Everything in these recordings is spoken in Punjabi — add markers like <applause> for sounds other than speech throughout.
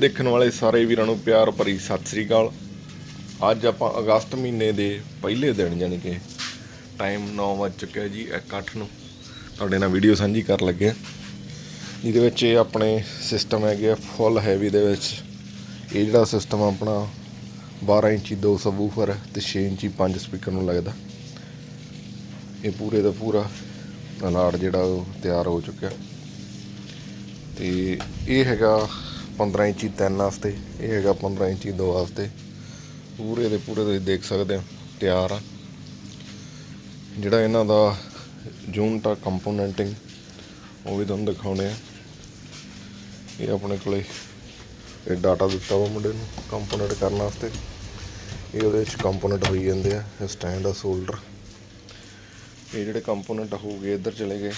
ਦੇਖਣ ਵਾਲੇ ਸਾਰੇ ਵੀਰਾਂ ਨੂੰ ਪਿਆਰ ਭਰੀ ਸਤਿ ਸ੍ਰੀ ਅਕਾਲ। ਅੱਜ ਆਪਾਂ ਅਗਸਤ ਮਹੀਨੇ ਦੇ ਪਹਿਲੇ ਦਿਨ ਯਾਨੀ ਕਿ ਟਾਈਮ 9 ਵੱਜ ਚੁੱਕਿਆ ਜੀ 1:08 ਨੂੰ। ਤੁਹਾਡੇ ਨਾਲ ਵੀਡੀਓ ਸਾਂਝੀ ਕਰਨ ਲੱਗੇ ਹਾਂ। ਇਹਦੇ ਵਿੱਚ ਇਹ ਆਪਣੇ ਸਿਸਟਮ ਹੈਗੇ ਆ ਫੁੱਲ ਹੈਵੀ ਦੇ ਵਿੱਚ। ਇਹ ਜਿਹੜਾ ਸਿਸਟਮ ਆਪਣਾ 12 ਇੰਚੀ ਦੋ ਸਬਵੂਫਰ ਤੇ 6 ਇੰਚੀ ਪੰਜ ਸਪੀਕਰ ਨੂੰ ਲੱਗਦਾ। ਇਹ ਪੂਰੇ ਦਾ ਪੂਰਾ ਅਲਾਟ ਜਿਹੜਾ ਉਹ ਤਿਆਰ ਹੋ ਚੁੱਕਿਆ। ਤੇ ਇਹ ਹੈਗਾ 15 ਇੰਚੀ ਤਿੰਨ ਵਾਸਤੇ, ਇਹ ਹੈਗਾ 15 ਇੰਚੀ ਦੋ ਵਾਸਤੇ। ਪੂਰੇ ਦੇ ਪੂਰੇ ਤੁਸੀਂ ਦੇਖ ਸਕਦੇ ਹੋ, ਤਿਆਰ ਆ। ਜਿਹੜਾ ਇਹਨਾਂ ਦਾ ਯੂਨਿਟ ਆ, ਕੰਪੋਨੈਂਟਿੰਗ, ਉਹ ਵੀ ਤੁਹਾਨੂੰ ਦਿਖਾਉਣੇ ਆ। ਇਹ ਆਪਣੇ ਕੋਲੇ ਇਹ ਡਾਟਾ ਦਿੱਤਾ ਵਾ ਮੁੰਡੇ ਨੂੰ, ਕੰਪੋਨੈਂਟ ਕਰਨ ਵਾਸਤੇ। ਇਹ ਉਹਦੇ ਵਿੱਚ ਕੰਪੋਨੈਂਟ ਹੋਈ ਜਾਂਦੇ ਆ ਸਟੈਂਡ ਆ ਸ਼ੋਲਡਰ ਇਹ ਜਿਹੜੇ ਕੰਪੋਨੈਂਟ ਹੋ ਗਏ, ਇੱਧਰ ਚਲੇ ਗਏ।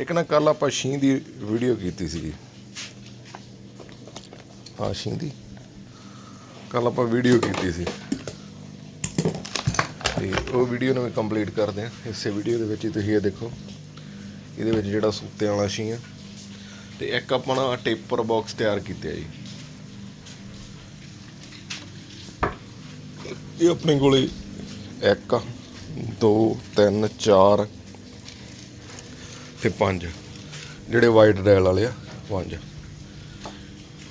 ਇੱਕ ਨਾ ਕੱਲ ਆਪਾਂ ਸ਼ੀਂ ਦੀ ਵੀਡੀਓ ਕੀਤੀ ਸੀਗੀ। ਹਾਂ ਸ਼ੀਂ ਦੀ। ਕੱਲ ਆਪਾਂ ਵੀਡੀਓ ਕੀਤੀ ਸੀ। ਤੇ ਉਹ ਵੀਡੀਓ ਨੂੰ ਵੀ ਕੰਪਲੀਟ ਕਰਦੇ ਆ ਇਸੇ ਵੀਡੀਓ ਦੇ ਵਿੱਚ ਹੀ ਤੁਸੀਂ ਇਹ ਦੇਖੋ। ਇਹਦੇ ਵਿੱਚ ਜਿਹੜਾ ਸੂਤਿਆਂ ਵਾਲਾ ਸ਼ੀ ਆ। ਤੇ ਇੱਕ ਆਪਣਾ ਟੇਪਰ ਬਾਕਸ ਤਿਆਰ ਕੀਤਾ ਜੀ। ਇਹ ਆਪਣੇ ਕੋਲੇ 1 2 3 4 ਤੇ 5 ਜਿਹੜੇ ਵਾਈਟ ਡੈਲ ਵਾਲੇ ਆ 5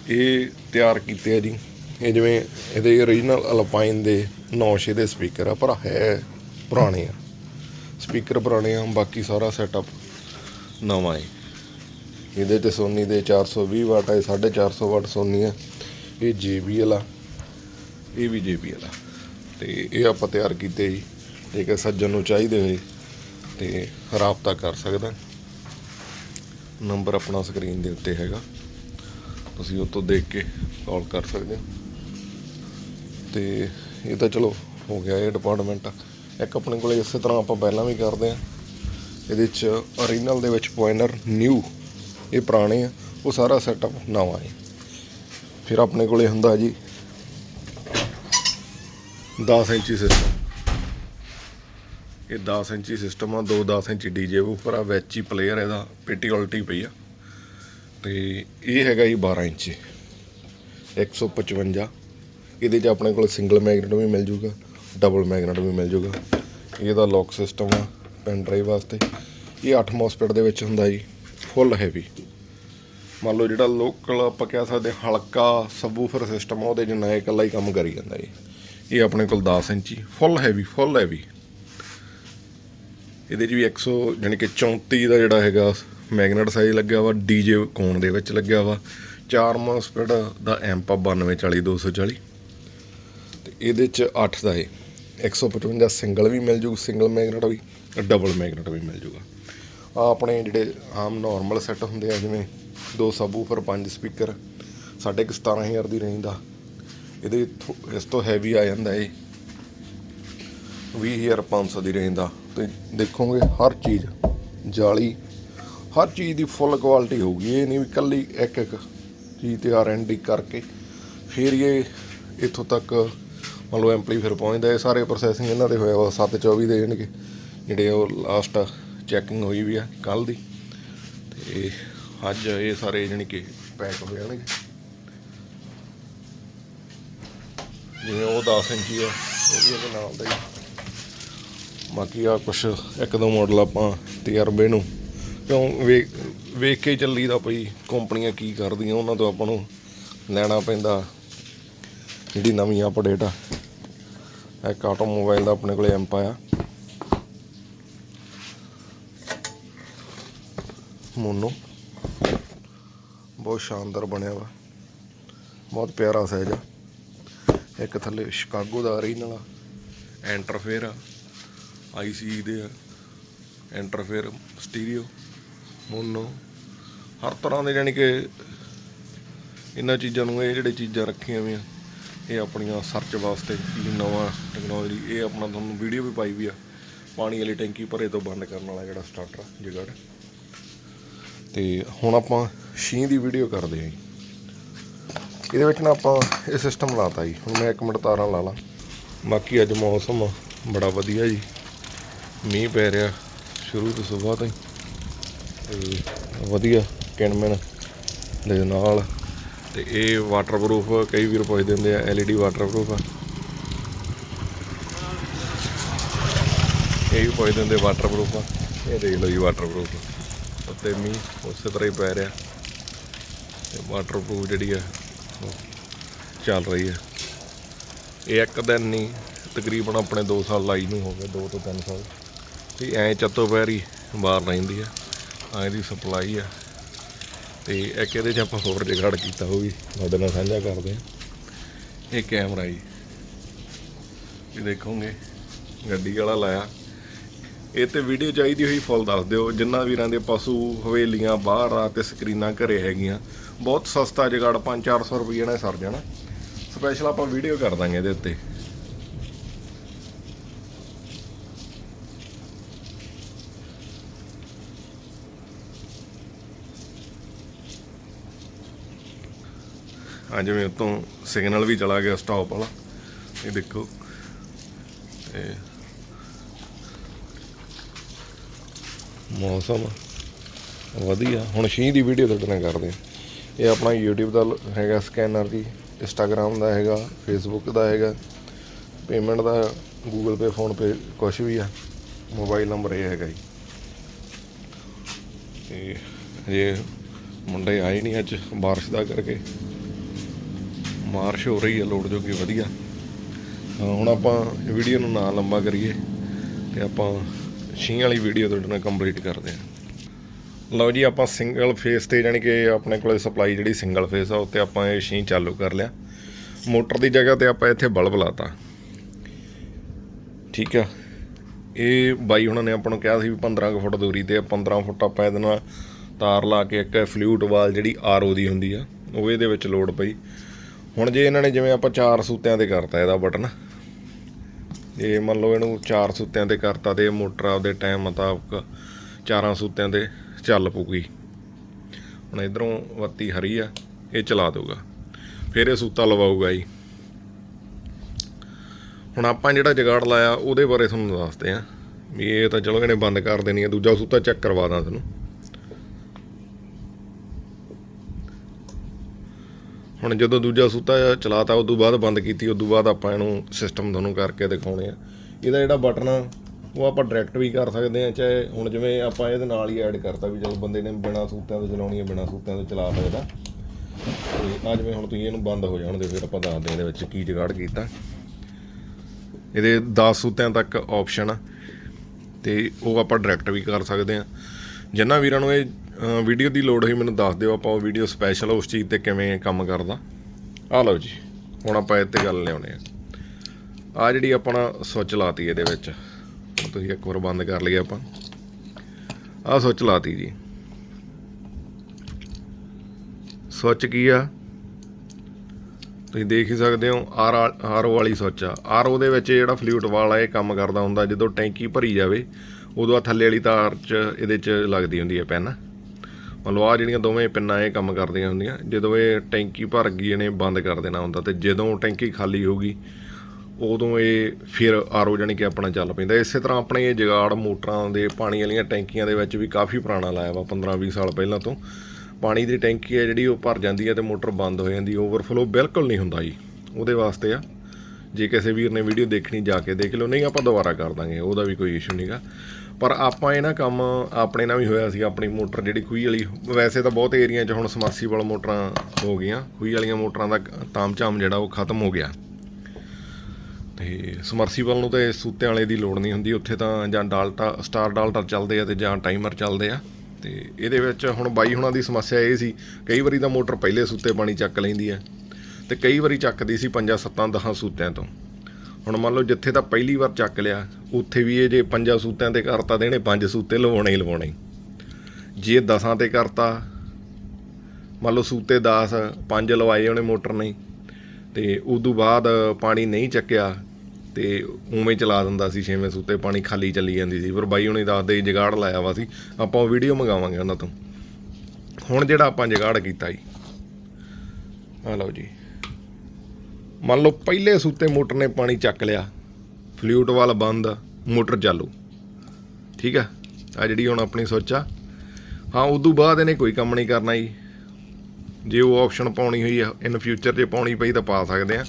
ਇਹ ਤਿਆਰ ਕੀਤੇ ਆ ਜੀ। ਇਹ ਜਿਵੇਂ ਇਹਦੇ origignal ਅਲਪਾਈਨ ਦੇ ਨੌਸ਼ੇ ਦੇ ਸਪੀਕਰ ਆ, ਪਰ ਹੈ ਪੁਰਾਣੇ ਆ। ਸਪੀਕਰ ਪੁਰਾਣੇ ਆ, ਬਾਕੀ ਸਾਰਾ ਸੈਟਅਪ ਨਵਾਂ ਹੈ। ਇਹਦੇ ਤੇ ਸੋਨੀ ਦੇ 420 ਵਾਟ ਹੈ 450 ਵਾਟ ਸੋਨੀ ਆ। ਇਹ JBL ਆ। ਇਹ ਵੀ JBL ਆ। ਤੇ ਇਹ ਆਪਾਂ ਤਿਆਰ ਕੀਤੇ ਜੀ। ਜੇਕਰ ਸੱਜਣ ਨੂੰ ਚਾਹੀਦੇ ਹੋਏ। ਤੇ ਰਾਬਤਾ ਕਰ ਸਕਦਾ। ਨੰਬਰ ਆਪਣਾ ਸਕਰੀਨ ਦੇ ਉੱਤੇ ਹੈਗਾ। ਤੁਸੀਂ ਉਹ ਤੋਂ ਦੇਖ ਕੇ ਕਾਲ ਕਰ ਸਕਦੇ ਹੋ। ਤੇ ਇਹ ਤਾਂ ਚਲੋ ਹੋ ਗਿਆ ਇਹ ਡਿਪਾਰਟਮੈਂਟ ਇੱਕ ਆਪਣੇ ਕੋਲੇ ਇਸੇ ਤਰ੍ਹਾਂ ਆਪਾਂ ਪਹਿਲਾਂ ਵੀ ਕਰਦੇ ਆ ਇਹਦੇ ਚ ਓਰੀਜਨਲ ਦੇ ਵਿੱਚ ਪੁਆਇੰਟਰ ਨਿਊ ਇਹ ਪੁਰਾਣੇ ਆ, ਉਹ ਸਾਰਾ ਸੈਟਅਪ ਨਵਾਂ ਹੈ। ਫਿਰ ਆਪਣੇ ਕੋਲੇ ਹੁੰਦਾ ਜੀ 10 ਇੰਚੀ ਸਿਸਟਮ ਇਹ 10 ਇੰਚੀ ਸਿਸਟਮ ਆ, ਦੋ 10 ਇੰਚੀ ਡੀਜੇ ਉੱਪਰ ਆ, ਵਿੱਚ ਹੀ ਪਲੇਅਰ ਇਹਦਾ ਪੇਟੀ ਉਲਟੀ ਪਈ ਆ। ਤੇ ਇਹ ਹੈਗਾ ਜੀ 12 ਇੰਚੀ 155 ਇਹਦੇ 'ਚ ਆਪਣੇ ਕੋਲ ਸਿੰਗਲ ਮੈਗਨੇਟ ਵੀ ਮਿਲ ਜੂਗਾ ਡਬਲ ਮੈਗਨੇਟ ਵੀ ਮਿਲ ਜੂਗਾ। ਇਹਦਾ ਲੌਕ ਸਿਸਟਮ ਆ ਪੈਨ ਡਰਾਈਵ ਵਾਸਤੇ। ਇਹ 8 ਮੋਸਫੈਟ ਦੇ ਵਿੱਚ ਹੁੰਦਾ ਜੀ ਫੁੱਲ ਹੈਵੀ ਮੰਨ ਲਓ ਜਿਹੜਾ ਲੋਕਲ ਆਪਾਂ ਕਹਿ ਸਕਦੇ ਹਲਕਾ ਸਬਵੂਫਰ ਸਿਸਟਮ ਆ, ਉਹਦੇ ਜਿੰਨਾ ਇਹ ਇਕੱਲਾ ਹੀ ਕੰਮ ਕਰੀ ਜਾਂਦਾ ਜੀ। ਇਹ ਆਪਣੇ ਕੋਲ 10 ਇੰਚੀ ਫੁੱਲ ਹੈਵੀ ਫੁੱਲ ਹੈਵੀ ਇਹਦੇ 'ਚ ਵੀ 100 ਯਾਨੀ ਕਿ 34 ਦਾ ਜਿਹੜਾ ਹੈਗਾ ਮੈਗਨੇਟ ਸਾਈਜ਼ ਲੱਗਿਆ ਵਾ, ਡੀਜੇ ਕੋਣ ਦੇ ਵਿੱਚ ਲੱਗਿਆ ਵਾ। 4 ਮੋਸਫੈਟ ਦਾ ਐਂਪ ਆ 9240 240 ਤੇ ਇਹਦੇ 'ਚ 8 ਦਾ ਏ 155 ਸਿੰਗਲ ਵੀ ਮਿਲ ਜੂ ਸਿੰਗਲ ਮੈਗਨੇਟ ਵੀ ਡਬਲ ਮੈਗਨੇਟ ਵੀ ਮਿਲ ਜੂਗਾ। ਆ ਆਪਣੇ ਜਿਹੜੇ ਆਮ ਨਾਰਮਲ ਸੈੱਟ ਹੁੰਦੇ ਆ, ਜਿਵੇਂ ਦੋ ਸਬਵੂਫਰ ਪੰਜ ਸਪੀਕਰ ਸਾਢੇ ਕੁ 17000 ਦੀ ਰੇਂਜ ਦਾ। ਇਹਦੇ ਥੋ- ਇਸ ਤੋਂ ਹੈਵੀ ਆ ਜਾਂਦਾ ਏ 20500 ਦੀ ਰੇਂਜ ਦਾ। ਤੇ ਦੇਖੋਗੇ ਹਰ ਚੀਜ਼ ਜਾਲੀ ਹਰ ਚੀਜ਼ ਦੀ ਫੁੱਲ ਕੁਆਲਿਟੀ ਹੋਊਗੀ। ਇਹ ਨਹੀਂ ਵੀ ਕੱਲੀ ਇੱਕ ਇੱਕ ਚੀਜ਼ ਤੇ ਆਰ&ਡੀ ਕਰਕੇ ਫਿਰ ਇਹ ਇੱਥੋਂ ਤੱਕ ਮੰਨ ਲਓ ਐਮਪਲੀ ਫਿਰ ਪਹੁੰਚਦਾ। ਇਹ ਸਾਰੇ ਪ੍ਰੋਸੈਸਿੰਗ ਇਹਨਾਂ ਦੇ ਹੋਇਆ ਵਾ 724 ਦੇ ਜਾਣਗੇ ਜਿਹੜੇ ਉਹ ਲਾਸਟ ਚੈਕਿੰਗ ਹੋਈ ਵੀ ਆ ਕੱਲ ਦੀ। ਤੇ ਅੱਜ ਇਹ ਸਾਰੇ ਜਾਣੀ ਕਿ ਪੈਕ ਹੋ ਜਾਣਗੇ। ਜਿਵੇਂ ਉਹ 10 ਇੰਚੀ ਆ, ਉਹ ਵੀ ਇਹਦੇ ਨਾਲ ਦਾ ਹੀ। ਬਾਕੀ ਆ ਕੁਛ ਇੱਕ ਦੋ ਮਾਡਲ ਆਪਾਂ ਤਜਰਬੇ ਨੂੰ। ਕਿਉਂ ਵੇਖ ਵੇਖ ਕੇ ਹੀ ਚੱਲੀਦਾ ਪਈ ਕੰਪਨੀਆਂ ਕੀ ਕਰਦੀਆਂ, ਉਹਨਾਂ ਤੋਂ ਆਪਾਂ ਨੂੰ ਲੈਣਾ ਪੈਂਦਾ ਜਿਹੜੀ ਨਵੀਂ ਅਪਡੇਟ ਆ। ਇੱਕ ਆਟੋਮੋਬਾਈਲ ਦਾ ਆਪਣੇ ਕੋਲੇ ਐਂਪ ਆਇਆ। ਮੋਨੋ। ਬਹੁਤ ਸ਼ਾਨਦਾਰ ਬਣਿਆ ਵਾ। ਬਹੁਤ ਪਿਆਰਾ ਸਾਈਜ਼ ਆ। ਇੱਕ ਥੱਲੇ ਸ਼ਿਕਾਗੋ ਦਾ ਓਰੀਜਨਲ ਐਂਟਰਫੇਅਰ ਆ। ਆਈਸੀ ਦੇ ਆ। ਐਂਟਰਫੇਅਰ ਸਟੀਰੀਓ ਮੋਨੋ। ਹਰ ਤਰ੍ਹਾਂ ਦੇ ਯਾਨੀ ਕਿ ਇਹਨਾਂ ਚੀਜ਼ਾਂ ਨੂੰ ਇਹ ਜਿਹੜੇ ਚੀਜ਼ਾਂ ਰੱਖੀਆਂ ਹੋਈਆਂ, ਇਹ ਆਪਣੀਆਂ ਸਰਚ ਵਾਸਤੇ ਕੀ ਨਵਾਂ ਟੈਕਨੋਲੋਜੀ ਇਹ ਆਪਣਾ ਤੁਹਾਨੂੰ ਵੀਡੀਓ ਵੀ ਪਾਈ ਵੀ ਆ। ਪਾਣੀ ਵਾਲੀ ਟੈਂਕੀ ਭਰੇ ਤੋਂ ਬੰਦ ਕਰਨ ਵਾਲਾ ਜਿਹੜਾ ਸਟਾਰਟਰ ਜਗੜ। ਤੇ ਹੁਣ ਆਪਾਂ ਸ਼ੀਂ ਦੀ ਵੀਡੀਓ ਕਰਦੇ ਹਾਂ ਜੀ। ਇਹਦੇ ਵਿੱਚ ਨਾ ਆਪਾਂ ਇਹ ਸਿਸਟਮ ਲਾਤਾ ਜੀ। ਹੁਣ ਮੈਂ 1 ਮਿੰਟ ਤਾਰਾਂ ਲਾ ਲਾਂ। ਬਾਕੀ ਅੱਜ ਮੌਸਮ ਬੜਾ ਵਧੀਆ ਜੀ। ਮੀਂਹ ਪੈ ਰਿਹਾ, ਸ਼ੁਰੂ ਤੋਂ ਸਵੇਰ ਤੋਂ ਹੀ ਤੇ ਵਧੀਆ ਕਿਣਮਣ ਦੇ ਨਾਲ। ਤੇ ਇਹ ਵਾਟਰਪ੍ਰੂਫ ਕਈ ਵੀਰ ਪੁੱਛਦੇ ਹੁੰਦੇ ਆ, LED ਵਾਟਰਪ੍ਰੂਫ ਆ। ਇਹ ਵੀ ਪੁੱਛਦੇ ਹੁੰਦੇ ਵਾਟਰਪ੍ਰੂਫ ਆ। ਇਹ ਦੇਖ ਲਓ ਜੀ ਵਾਟਰਪ੍ਰੂਫ ਉੱਤੇ ਮੀਂਹ ਉਸੇ ਤਰ੍ਹਾਂ ਹੀ ਪੈ ਰਿਹਾ। ਤੇ ਵਾਟਰਪ੍ਰੂਫ ਜਿਹੜੀ ਆ, ਉਹ ਚੱਲ ਰਹੀ ਆ। ਇਹ ਇੱਕ ਦਿਨ ਨਹੀਂ, ਤਕਰੀਬਨ ਆਪਣੇ 2 ਸਾਲ ਲਾਈ ਨੂੰ ਹੋ ਗਏ 2 ਤੋਂ 3 ਸਾਲ। ਤੇ ਐ ਚੱਤੋ ਪੈਰੀ ਬਾਹਰ ਰਹਿੰਦੀ ਆ। ਆ ਇਹਦੀ ਸਪਲਾਈ ਆ। ਤੇ ਇੱਕ ਇਹਦੇ 'ਚ ਆਪਾਂ ਹੋਰ ਜਗੜ ਕੀਤਾ, ਉਹ ਵੀ ਤੁਹਾਡੇ ਨਾਲ ਸਾਂਝਾ ਕਰਦੇ ਆ ਇਹ ਕੈਮਰਾ ਜੀ। ਇਹ ਦੇਖੋਗੇ, ਗੱਡੀ ਵਾਲਾ ਲਾਇਆ। ਇਹ ਤੇ ਵੀਡੀਓ ਚਾਹੀਦੀ ਹੋਈ ਫੁੱਲ ਦੱਸ ਦਿਓ। ਜਿੰਨਾ ਵੀਰਾਂ ਦੇ ਪਸ਼ੂ, ਹਵੇਲੀਆਂ, ਬਾਹਰ ਆ ਤੇ ਸਕਰੀਨਾਂ ਘਰੇ ਹੈਗੀਆਂ। ਬਹੁਤ ਸਸਤਾ ਜਗੜ 5-400 ਰੁਪਏ ਨਾਲ ਸਰ ਜਾਣਾ। ਸਪੈਸ਼ਲ ਆਪਾਂ ਵੀਡੀਓ ਕਰ ਦਾਂਗੇ ਇਹਦੇ ਉੱਤੇ। ਆ ਜਿਵੇਂ ਉਤੋਂ ਸਿਗਨਲ ਵੀ ਚਲਾ ਗਿਆ ਸਟਾਪ ਵਾਲਾ। ਇਹ ਦੇਖੋ। ਇਹ ਮੌਸਮ ਵਧੀਆ। ਹੁਣ ਸ਼ੀਂਹ ਦੀ ਵੀਡੀਓ ਤੁਹਾਡੇ ਨਾਲ ਕਰਦੇ ਇਹ ਆਪਣਾ YouTube ਦਾ ਹੈਗਾ ਸਕੈਨਰ ਜੀ, Instagram ਦਾ ਹੈਗਾ, Facebook ਦਾ ਹੈਗਾ ਪੇਮੈਂਟ ਦਾ Google Pay, Phone Pay ਕੁਛ ਵੀ ਆ ਮੋਬਾਈਲ ਨੰਬਰ ਇਹ ਹੈਗਾ ਜੀ। ਤੇ ਜੇ ਮੁੰਡੇ ਆਏ ਨਹੀਂ ਅੱਜ ਬਾਰਿਸ਼ ਦਾ ਕਰਕੇ। ਮਾਰਸ਼ ਹੋ ਰਹੀ ਹੈ ਲੋਡ ਜੋ ਕਿ ਵਧੀਆ। ਹਾਂ, ਹੁਣ ਆਪਾਂ ਵੀਡੀਓ ਨੂੰ ਨਾ ਲੰਬਾ ਕਰੀਏ ਤੇ ਆਪਾਂ ਛੀਂ ਵਾਲੀ ਵੀਡੀਓ ਤੁਹਾਡੇ ਨਾਲ ਕੰਪਲੀਟ ਕਰਦੇ ਹਾਂ। ਲਓ ਜੀ ਆਪਾਂ ਸਿੰਗਲ ਫੇਸ ਤੇ ਜਾਨੀ ਕਿ ਆਪਣੇ ਕੋਲੇ ਸਪਲਾਈ ਜਿਹੜੀ ਸਿੰਗਲ ਫੇਸ ਆ ਉੱਤੇ ਆਪਾਂ ਇਹ ਛੀਂ ਚਾਲੂ ਕਰ ਲਿਆ। ਮੋਟਰ ਦੀ ਜਗ੍ਹਾ ਤੇ ਆਪਾਂ ਇੱਥੇ ਬਲਬ ਲਾਤਾ। ਠੀਕ ਆ। ਇਹ ਬਾਈ ਉਹਨਾਂ ਨੇ ਆਪਾਂ ਨੂੰ ਕਿਹਾ ਸੀ ਵੀ 15 ਕੁ ਫੁੱਟ ਦੂਰੀ ਤੇ ਆ, 15 ਫੁੱਟ ਆਪਾਂ ਇਹਦੇ ਨਾਲ ਤਾਰ ਲਾ ਕੇ ਇੱਕ ਫਲੂਟ ਵਾਲ ਜਿਹੜੀ ਆਰਓ ਦੀ ਹੁੰਦੀ ਆ ਉਹ ਇਹਦੇ ਵਿੱਚ ਲੋਡ ਪਈ। ਹੁਣ ਜੇ ਇਹਨਾਂ ਨੇ ਜਿਵੇਂ ਆਪਾਂ ਚਾਰ ਸੂਤਿਆਂ ਤੇ ਕਰਤਾ ਇਹਦਾ ਬਟਨ, ਜੇ ਮੰਨ ਲਓ ਇਹਨੂੰ ਚਾਰ ਸੂਤਿਆਂ ਤੇ ਕਰਤਾ ਤੇ ਇਹ ਮੋਟਰ ਆਪਦੇ ਟਾਈਮ ਮੁਤਾਬਕ ਚਾਰਾਂ ਸੂਤਿਆਂ ਤੇ ਚੱਲ ਪੂਗੀ ਹੁਣ ਇਧਰੋਂ ਬੱਤੀ ਹਰੀ ਆ, ਇਹ ਚਲਾ ਦਊਗਾ। ਫਿਰ ਇਹ ਸੂਤਾ ਲਵਾਊਗਾ ਜੀ। ਹੁਣ ਆਪਾਂ ਜਿਹੜਾ ਜਗਾੜ ਲਾਇਆ, ਉਹਦੇ ਬਾਰੇ ਤੁਹਾਨੂੰ ਦੱਸਦੇ ਆ। ਵੀ ਇਹ ਤਾਂ ਚਲੋ ਇਹਨੇ ਬੰਦ ਕਰ ਦੇਣੀ ਆ, ਦੂਜਾ ਸੂਤਾ ਚੈੱਕ ਕਰਵਾ ਦਾਂ ਤੁਹਾਨੂੰ। ਹੁਣ ਜਦੋਂ ਦੂਜਾ ਸੂਤਾ ਚਲਾਤਾ ਉਸ ਤੋਂ ਬਾਅਦ ਬੰਦ ਕੀਤੀ ਉਸ ਤੋਂ ਬਾਅਦ ਆਪਾਂ ਇਹਨੂੰ ਸਿਸਟਮ ਤੁਹਾਨੂੰ ਕਰਕੇ ਦਿਖਾਉਣੇ ਆ। ਇਹਦਾ ਜਿਹੜਾ ਬਟਨ ਆ, ਉਹ ਆਪਾਂ ਡਾਇਰੈਕਟ ਵੀ ਕਰ ਸਕਦੇ ਆ, ਚਾਹੇ ਹੁਣ ਜਿਵੇਂ ਆਪਾਂ ਇਹਦੇ ਨਾਲ ਹੀ ਐਡ ਕਰਤਾ ਵੀ ਜਦੋਂ ਬੰਦੇ ਨੇ ਬਿਨਾ ਸੂਤਿਆਂ ਤੋਂ ਚਲਾਉਣੀ ਹੈ ਬਿਨਾ ਸੂਤਿਆਂ ਤੋਂ ਚਲਾ ਸਕਦਾ। ਤੇ ਆ ਜਿਵੇਂ ਹੁਣ ਤੁਸੀਂ ਇਹਨੂੰ ਬੰਦ ਹੋ ਜਾਣ ਦੇ ਫਿਰ ਆਪਾਂ ਦੱਸਦੇ ਹਾਂ ਇਹਦੇ ਵਿੱਚ ਕੀ ਜਗਾੜ ਕੀਤਾ। ਇਹਦੇ 10 ਸੂਤਿਆਂ ਤੱਕ ਆਪਸ਼ਨ ਆ, ਤੇ ਉਹ ਆਪਾਂ ਡਾਇਰੈਕਟ ਵੀ ਕਰ ਸਕਦੇ ਆ। ਜਿੰਨਾ ਵੀਰਾਂ ਨੂੰ ਇਹ ਵੀਡੀਓ ਦੀ ਲੋੜ ਹੋਈ, ਮੈਨੂੰ ਦੱਸ ਦਿਓ ਆਪਾਂ ਉਹ ਵੀਡੀਓ ਸਪੈਸ਼ਲ ਉਸ ਚੀਜ਼ ਤੇ ਕਿਵੇਂ ਕੰਮ ਕਰਦਾ। ਆ ਲਓ ਜੀ, ਹੁਣ ਆਪਾਂ ਇਹ ਤੇ ਗੱਲ ਲਿਆਉਣੇ ਆ। ਆ ਜਿਹੜੀ ਆਪਣਾ ਸੁੱਚ ਲਾਤੀ ਇਹਦੇ ਵਿੱਚ ਤੁਸੀਂ ਇੱਕ ਵਾਰ ਬੰਦ ਕਰ ਲਈਏ ਆਪਾਂ। ਆ ਸੁੱਚ ਲਾਤੀ ਜੀ। ਸੁੱਚ ਕੀ ਆ? ਤੁਸੀਂ ਦੇਖ ਹੀ ਸਕਦੇ ਹੋ, ਆਰ ਆਰਓ ਵਾਲੀ ਸੁੱਚ ਆ। ਆਰਓ ਦੇ ਵਿੱਚ ਜਿਹੜਾ ਫਲੂਟ ਵਾਲਾ ਇਹ ਕੰਮ ਕਰਦਾ ਹੁੰਦਾ, ਜਦੋਂ ਟੈਂਕੀ ਭਰੀ ਜਾਵੇ, ਉਦੋਂ ਆ ਥੱਲੇ ਵਾਲੀ ਤਾਰ 'ਚ ਇਹਦੇ 'ਚ ਲੱਗਦੀ ਹੁੰਦੀ ਹੈ ਪੈਨ ਮਤਲਬ ਆ ਜਿਹੜੀਆਂ ਦੋਵੇਂ ਪਿੰਨਾਂ ਇਹ ਕੰਮ ਕਰਦੀਆਂ ਹੁੰਦੀਆਂ, ਜਦੋਂ ਇਹ ਟੈਂਕੀ ਭਰ ਗਈ ਇਹਨੇ ਬੰਦ ਕਰ ਦੇਣਾ ਹੁੰਦਾ ਤੇ ਜਦੋਂ ਟੈਂਕੀ ਖਾਲੀ ਹੋਊਗੀ ਉਦੋਂ ਇਹ ਫਿਰ ਆਰਓ ਜਾਨੀ ਕਿ ਆਪਣਾ ਚੱਲ ਪੈਂਦਾ। ਇਸੇ ਤਰ੍ਹਾਂ ਆਪਣੇ ਇਹ ਜਗਾੜ ਮੋਟਰਾਂ ਦੇ, ਪਾਣੀ ਵਾਲੀਆਂ ਟੈਂਕੀਆਂ ਦੇ ਵਿੱਚ ਵੀ ਕਾਫੀ ਪੁਰਾਣਾ ਲਾਇਆ ਵਾ 15-20 ਸਾਲ ਪਹਿਲਾਂ ਤੋਂ। ਪਾਣੀ ਦੀ ਟੈਂਕੀ ਹੈ ਜਿਹੜੀ ਉਹ ਭਰ ਜਾਂਦੀ ਹੈ ਤੇ ਮੋਟਰ ਬੰਦ ਹੋ ਜਾਂਦੀ, ਓਵਰਫਲੋ ਬਿਲਕੁਲ ਨਹੀਂ ਹੁੰਦਾ ਜੀ। ਉਹਦੇ ਵਾਸਤੇ ਆ, ਜੇ ਕਿਸੇ ਵੀਰ ਨੇ ਵੀਡੀਓ ਦੇਖਣੀ, ਜਾ ਕੇ ਦੇਖ ਲਓ। ਨਹੀਂ, ਆਪਾਂ ਦੁਬਾਰਾ ਕਰ ਦਾਂਗੇ, ਉਹਦਾ ਵੀ ਕੋਈ ਇਸ਼ੂ ਨਹੀਂਗਾ ਪਰ ਆਪਾਂ ਇਹ ਨਾ ਕੰਮ ਆਪਣੇ ਨਾਲ ਵੀ ਹੋਇਆ ਸੀ ਆਪਣੀ ਮੋਟਰ ਜਿਹੜੀ ਖੂਹੀ ਵਾਲੀ, ਵੈਸੇ ਤਾਂ ਬਹੁਤ ਏਰੀਆ 'ਚ ਹੁਣ ਸਮਰਸੀਬਲ ਮੋਟਰਾਂ ਹੋ ਗਈਆਂ, ਖੂਹੀ ਵਾਲੀਆਂ ਮੋਟਰਾਂ ਦਾ ਤਾਮਝਾਮ ਜਿਹੜਾ ਉਹ ਖਤਮ ਹੋ ਗਿਆ। ਤੇ ਸਮਰਸੀਬਲ ਨੂੰ ਤੇ ਸੂਤਿਆਂ ਵਾਲੇ ਦੀ ਲੋੜ ਨਹੀਂ ਹੁੰਦੀ, ਉੱਥੇ ਤਾਂ ਜਾਂ ਡਾਲਟਾ, ਸਟਾਰ ਡਾਲਟਰ ਚੱਲਦੇ ਆ ਤੇ ਜਾਂ ਟਾਈਮਰ ਚੱਲਦੇ ਆ। ਤੇ ਇਹਦੇ ਵਿੱਚ ਹੁਣ ਬਾਈ ਹੁਣਾਂ ਦੀ ਸਮੱਸਿਆ ਇਹ ਸੀ, ਕਈ ਵਾਰੀ ਤਾਂ ਮੋਟਰ ਪਹਿਲੇ ਸੂਤੇ ਪਾਣੀ ਚੱਕ ਲੈਂਦੀ ਆ, ਤੇ ਕਈ ਵਾਰੀ ਚੱਕਦੀ ਸੀ ਪੰਜਾਂ ਸੱਤਾਂ ਦਹਾਂ ਸੂਤਿਆਂ ਤੋਂ। ਹੁਣ ਮੰਨ ਲਓ ਜਿੱਥੇ ਤਾਂ ਪਹਿਲੀ ਵਾਰ ਚੱਕ ਲਿਆ, ਉੱਥੇ ਵੀ ਇਹ ਜੇ ਪੰਜਾਂ ਸੂਤਿਆਂ ਤੇ ਕਰਤਾ ਤੇ ਇਹਨੇ ਪੰਜ ਸੂਤੇ ਲਵਾਉਣੇ ਹੀ ਲਵਾਉਣੇ। ਜੇ ਦਸਾਂ ਤੇ ਕਰਤਾ, ਮੰਨ ਲਓ ਸੂਤੇ 10 ਪੰਜ ਲਵਾਏ ਉਹਨੇ ਮੋਟਰ ਨੇ, ਤੇ ਉਦੋਂ ਬਾਅਦ ਪਾਣੀ ਨਹੀਂ ਚੱਕਿਆ, ਤੇ ਉਵੇਂ ਚਲਾ ਦਿੰਦਾ ਸੀ, ਛੇਵੇਂ ਸੂਤੇ ਪਾਣੀ ਖਾਲੀ ਚੱਲੀ ਜਾਂਦੀ ਸੀ ਪਰ ਬਾਈ ਹੁਣੇ ਦੱਸਦੇ ਜਗਾੜ ਲਾਇਆ ਵਾ ਸੀ, ਆਪਾਂ ਉਹ ਵੀਡੀਓ ਮੰਗਾਵਾਂਗੇ ਉਹਨਾਂ ਤੋਂ। ਹੁਣ ਜਿਹੜਾ ਆਪਾਂ ਜਗਾੜ ਕੀਤਾ ਜੀ ਆ ਲਓ ਜੀ। ਮੰਨ ਲਓ ਪਹਿਲੇ ਸੂਤੇ ਮੋਟਰ ਨੇ ਪਾਣੀ ਚੱਕ ਲਿਆ ਫਲੂਟ ਵਾਲ ਬੰਦ, ਮੋਟਰ ਚਾਲੂ। ਠੀਕ ਆ ਆ ਜਿਹੜੀ ਹੁਣ ਆਪਣੀ ਸੁੱਚ ਆ। ਹਾਂ ਤੋਂ ਬਾਅਦ ਇਹਨੇ ਕੋਈ ਕੰਮ ਨਹੀਂ ਕਰਨਾ ਜੀ। ਜੇ ਉਹ ਆਪਸ਼ਨ ਪਾਉਣੀ ਹੋਈ ਆ ਇਨ ਫਿਊਚਰ ਜੇ ਪਾਉਣੀ ਪਈ ਤਾਂ ਪਾ ਸਕਦੇ ਆ।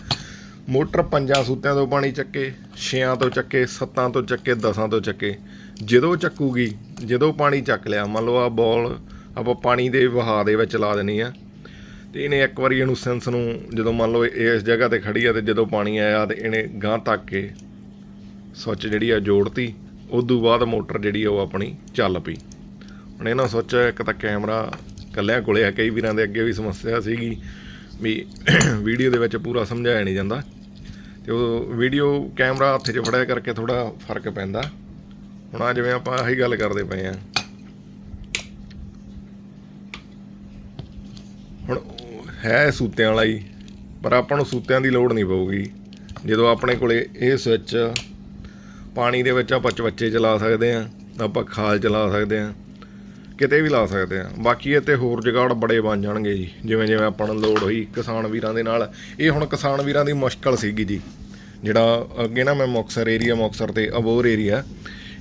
ਮੋਟਰ ਪੰਜਾਂ ਸੂਤਿਆਂ ਤੋਂ ਪਾਣੀ ਚੱਕੇ, ਛਿਆਂ ਤੋਂ ਚੱਕੇ, ਸੱਤਾਂ ਤੋਂ ਚੱਕੇ, ਦਸਾਂ ਤੋਂ ਚੱਕੇ। ਜਦੋਂ ਚੱਕੂਗੀ, ਜਦੋਂ ਪਾਣੀ ਚੱਕ ਲਿਆ, ਮੰਨ ਲਓ ਆ ਬੋਲ ਆਪਾਂ ਪਾਣੀ ਦੇ ਵਹਾਅ ਦੇ ਵਿੱਚ ਲਾ ਦੇਣੀ ਆ। ਤੇ ਇਹਨੇ ਇੱਕ ਵਾਰੀ ਇਹਨੂੰ ਸੈਂਸ ਨੂੰ ਜਦੋਂ ਮੰਨ ਲਓ ਇਹ ਇਸ ਜਗ੍ਹਾ ਤੇ ਖੜੀ ਆ ਤੇ ਜਦੋਂ ਪਾਣੀ ਆਇਆ ਤੇ ਇਹਨੇ ਗਾਂ ਤੱਕ ਕੇ ਸੁੱਚ ਜਿਹੜੀ ਆ ਜੋੜਤੀ ਉਦੋਂ ਬਾਅਦ ਮੋਟਰ ਜਿਹੜੀ ਆ ਉਹ ਆਪਣੀ ਚੱਲ ਪਈ। ਹੁਣ ਇਹਨਾਂ ਸੁੱਚ ਇੱਕ ਤਾਂ ਕੈਮਰਾ ਕੱਲਿਆਂ ਕੋਲੇ ਆ, ਕਈ ਵੀਰਾਂ ਦੇ ਅੱਗੇ ਵੀ ਸਮੱਸਿਆ ਸੀਗੀ ਵੀ <clears throat> ਵੀਡੀਓ ਦੇ ਵਿੱਚ ਪੂਰਾ ਸਮਝਾਇਆ ਨਹੀਂ ਜਾਂਦਾ। ਤੇ ਉਹ ਵੀਡੀਓ ਕੈਮਰਾ ਹੱਥ 'ਚ ਫੜਿਆ ਕਰਕੇ ਥੋੜਾ ਫ਼ਰਕ ਪੈਂਦਾ। ਹੁਣ ਆ ਜਿਵੇਂ ਆਪਾਂ ਆਹੀ ਗੱਲ ਕਰਦੇ ਪਏ ਆ ਹੁਣ ਹੈ ਸੂਤਿਆਂ ਵਾਲਾ ਹੀ, ਪਰ ਆਪਾਂ ਨੂੰ ਸੂਤਿਆਂ ਦੀ ਲੋੜ ਨਹੀਂ ਪਊਗੀ। ਜਦੋਂ ਆਪਣੇ ਕੋਲੇ ਇਹ ਸਵਿਚ ਪਾਣੀ ਦੇ ਵਿੱਚ ਆਪਾਂ ਚਵੱਚੇ ਚਲਾ ਸਕਦੇ ਆ ਆਪਾਂ ਖਾਲ ਚਲਾ ਸਕਦੇ ਆ ਕਿਤੇ ਵੀ ਲਾ ਸਕਦੇ ਆ ਬਾਕੀ ਇਹ ਤੇ ਹੋਰ ਜਗਾੜ ਬੜੇ ਬਣ ਜਾਣਗੇ ਜੀ, ਜਿਵੇਂ ਜਿਵੇਂ ਆਪਾਂ ਨੂੰ ਲੋੜ ਹੋਈ ਕਿਸਾਨ ਵੀਰਾਂ ਦੇ ਨਾਲ। ਇਹ ਹੁਣ ਕਿਸਾਨ ਵੀਰਾਂ ਦੀ ਮੁਸ਼ਕਲ ਸੀਗੀ ਜੀ, ਜਿਹੜਾ ਅੱਗੇ ਨਾ ਮੈਂ ਮੁਕਸਰ ਏਰੀਆ ਮੁਕਸਰ ਤੇ ਅਬੋਰ ਏਰੀਆ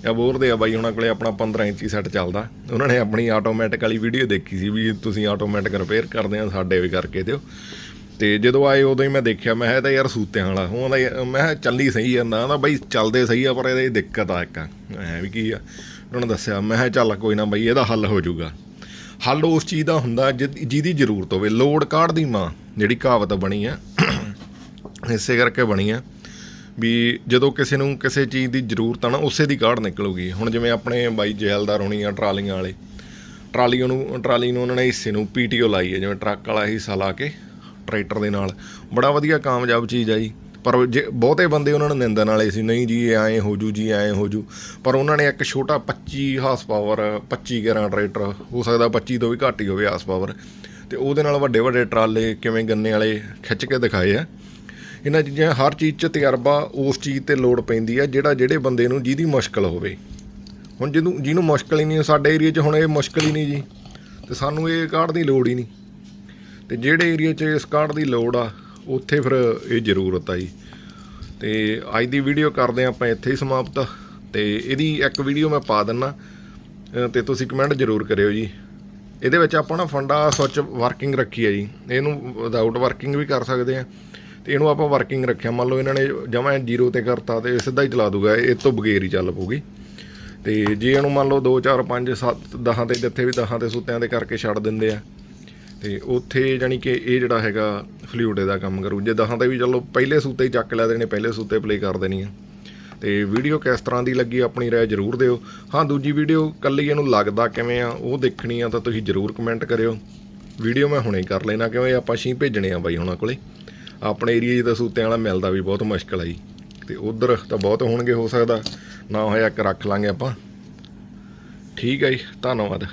ਅਬੋਰ ਦੇ ਆ, ਬਾਈ ਉਹਨਾਂ ਕੋਲੇ ਆਪਣਾ 15 ਇੰਚੀ ਸੈੱਟ ਚੱਲਦਾ। ਉਹਨਾਂ ਨੇ ਆਪਣੀ ਆਟੋਮੈਟਿਕ ਵਾਲੀ ਵੀਡੀਓ ਦੇਖੀ ਸੀ ਵੀ ਤੁਸੀਂ ਆਟੋਮੈਟਿਕ ਰਿਪੇਅਰ ਕਰਦੇ ਆ, ਸਾਡੇ ਵੀ ਕਰਕੇ ਦਿਓ। ਤੇ ਜਦੋਂ ਆਏ ਉਦੋਂ ਹੀ ਮੈਂ ਦੇਖਿਆ, ਮੈਂ ਕਿਹਾ ਇਹ ਤਾਂ ਯਾਰ ਸੂਤਿਆਂ ਵਾਲਾ। ਉਹਦਾ ਮੈਂ ਕਿਹਾ ਚੱਲੀ ਸਹੀ ਜਾਂਦਾ ਨਾ ਬਾਈ ਚੱਲਦੇ ਸਹੀ ਆ, ਪਰ ਇਹਦੇ ਦਿੱਕਤ ਆ ਇੱਕ। ਐ ਵੀ ਕੀ ਆ, ਉਹਨਾਂ ਨੇ ਦੱਸਿਆ, ਮੈਂ ਕਿਹਾ ਚੱਲ ਕੋਈ ਨਾ ਬਾਈ, ਇਹਦਾ ਹੱਲ ਹੋ ਜਾਊਗਾ। ਹੱਲ ਉਸ ਚੀਜ਼ ਦਾ ਹੁੰਦਾ ਜਿਹ- ਜਿਹਦੀ ਜ਼ਰੂਰਤ ਹੋਵੇ। ਲੋਡ ਕਾਢ ਦੀ ਮਾਂ, ਜਿਹੜੀ ਕਹਾਵਤ ਬਣੀ ਆ, ਇਸੇ ਕਰਕੇ ਬਣੀ ਆ। ਵੀ ਜਦੋਂ ਕਿਸੇ ਨੂੰ ਕਿਸੇ ਚੀਜ਼ ਦੀ ਜ਼ਰੂਰਤ ਆ ਨਾ, ਉਸੇ ਦੀ ਕਾਢ ਨਿਕਲੂਗੀ। ਹੁਣ ਜਿਵੇਂ ਆਪਣੇ ਬਾਈ ਜਹਿਲਦਾਰ ਹੋਣੀ ਆ ਟਰਾਲੀਆਂ ਵਾਲੇ, ਟਰਾਲੀ ਨੂੰ ਟਰਾਲੀ ਨੂੰ ਉਹਨਾਂ ਨੇ ਹਿੱਸੇ ਨੂੰ ਪੀਟੀਓ ਲਾਈ ਹੈ, ਜਿਵੇਂ ਟਰੱਕ ਵਾਲਾ ਹਿੱਸਾ ਲਾ ਕੇ ਟਰੈਕਟਰ ਦੇ ਨਾਲ। ਬੜਾ ਵਧੀਆ ਕਾਮਯਾਬ ਚੀਜ਼ ਆ ਜੀ। ਪਰ ਜੇ ਬਹੁਤੇ ਬੰਦੇ ਉਹਨਾਂ ਨੂੰ ਨਿੰਦਣ ਵਾਲੇ ਸੀ, ਨਹੀਂ ਜੀ ਐਂ ਹੋ ਜੂ ਜੀ ਐਂ ਹੋ ਜੂ। ਪਰ ਉਹਨਾਂ ਨੇ ਇੱਕ ਛੋਟਾ 25 ਹਾਰਸ ਪਾਵਰ 25 11 ਟਰੈਕਟਰ, ਹੋ ਸਕਦਾ 25 ਤੋਂ ਵੀ ਘੱਟ ਹੀ ਹੋਵੇ ਹਾਰਸ ਪਾਵਰ। ਤੇ ਉਹਦੇ ਨਾਲ ਵੱਡੇ ਵੱਡੇ ਟਰਾਲੇ, ਕਿਵੇਂ ਗੰਨੇ ਵਾਲੇ ਖਿੱਚ ਕੇ ਦਿਖਾਏ ਆ। ਇਹਨਾਂ ਚੀਜ਼ਾਂ ਹਰ ਚੀਜ਼ 'ਚ ਤਜਰਬਾ ਉਸ ਚੀਜ਼ ਤੇ ਲੋੜ ਪੈਂਦੀ ਆ ਜਿਹੜਾ ਜਿਹੜੇ ਬੰਦੇ ਨੂੰ ਜਿਹਦੀ ਮੁਸ਼ਕਲ ਹੋਵੇ। ਹੁਣ ਜਿਹਨੂੰ ਜਿਹਨੂੰ ਮੁਸ਼ਕਲ ਹੀ ਨਹੀਂ ਸਾਡੇ ਏਰੀਆ 'ਚ ਹੁਣ ਇਹ ਮੁਸ਼ਕਲ ਹੀ ਨਹੀਂ ਜੀ। ਤੇ ਸਾਨੂੰ ਇਹ ਕਾਰਡ ਦੀ ਲੋੜ ਹੀ ਨਹੀਂ। ਤੇ ਜਿਹੜੇ ਏਰੀਆ 'ਚ ਇਸ ਕਾਰਡ ਦੀ ਲੋੜ ਆ ਉੱਥੇ ਫਿਰ ਇਹ ਜ਼ਰੂਰਤ ਆ ਜੀ। ਤੇ ਅੱਜ ਦੀ ਵੀਡੀਓ ਕਰਦੇ ਹਾਂ ਆਪਾਂ ਇੱਥੇ ਹੀ ਸਮਾਪਤ। ਤੇ ਇਹਦੀ ਇੱਕ ਵੀਡੀਓ ਮੈਂ ਪਾ ਦਿੰਨਾ। ਅ, ਤੇ ਤੁਸੀਂ ਕਮੈਂਟ ਜ਼ਰੂਰ ਕਰਿਓ ਜੀ। ਇਹਦੇ ਵਿੱਚ ਆਪਾਂ ਨਾ ਫੰਡਾ ਸੁੱਚ ਵਰਕਿੰਗ ਰੱਖੀ ਹੈ ਜੀ। ਇਹਨੂੰ ਵਿਦਆਊਟ ਵਰਕਿੰਗ ਵੀ ਕਰ ਸਕਦੇ ਆ ਤੇ ਇਹਨੂੰ ਆਪਾਂ ਵਰਕਿੰਗ ਰੱਖਿਆ। ਮੰਨ ਲਓ ਇਹਨਾਂ ਨੇ ਜਮਾਂ ਜ਼ੀਰੋ ਤੇ ਕਰਤਾ ਤੇ ਸਿੱਧਾ ਹੀ ਚਲਾ ਦੂਗਾ। ਇਹ ਤੋਂ ਬਗੈਰ ਹੀ ਚੱਲ ਪਊਗੀ। ਤੇ ਜੇ ਇਹਨੂੰ ਮੰਨ ਲਓ 2 4 5 7 10 ਤੇ ਜਿੱਥੇ ਵੀ 10 ਤੇ ਸੁੱਤਿਆਂ ਦੇ ਕਰਕੇ ਛੱਡ ਦਿੰਦੇ ਆ। ਤੇ ਉੱਥੇ ਜਾਨੀ ਕਿ ਇਹ ਜਿਹੜਾ ਹੈਗਾ ਫਲੂਇਡ ਦਾ ਕੰਮ ਕਰੂ। ਜੇ 10 ਤੇ ਵੀ ਚਲੋ, ਪਹਿਲੇ ਸੂਤੇ ਹੀ ਚੱਕ ਲੈ ਦੇਣੇ, ਪਹਿਲੇ ਸੂਤੇ ਪਲੇ ਕਰ ਦੇਣੀ ਆ। ਤੇ ਵੀਡੀਓ ਕਿਸ ਤਰ੍ਹਾਂ ਦੀ ਲੱਗੀ ਆਪਣੀ ਰਾਏ ਜ਼ਰੂਰ ਦਿਓ। ਹਾਂ, ਦੂਜੀ ਵੀਡੀਓ ਕੱਲੀ ਇਹਨੂੰ ਲੱਗਦਾ ਕਿਵੇਂ ਆ, ਉਹ ਦੇਖਣੀ ਆ ਤਾਂ ਤੁਸੀਂ ਜ਼ਰੂਰ ਕਮੈਂਟ ਕਰਿਓ। ਵੀਡੀਓ ਮੈਂ ਹੁਣੇ ਕਰ ਲੈਣਾ ਕਿਉਂ ਆਪਾਂ ਛੀ ਭੇਜਣੇ ਆ ਬਾਈ ਹੁਣਾਂ ਕੋਲੇ। ਆਪਣੇ ਏਰੀਆ 'ਚ ਤਾਂ ਸੂਤਿਆਂ ਵਾਲਾ ਮਿਲਦਾ ਵੀ ਬਹੁਤ ਮੁਸ਼ਕਲ ਆ ਜੀ। ਤੇ ਉਧਰ ਤਾਂ ਬਹੁਤ ਹੋਣਗੇ, ਹੋ ਸਕਦਾ। ਨਾ ਹੋਇਆ ਇੱਕ ਰੱਖ ਲਾਂਗੇ ਆਪਾਂ। ਠੀਕ ਹੈ ਜੀ, ਧੰਨਵਾਦ।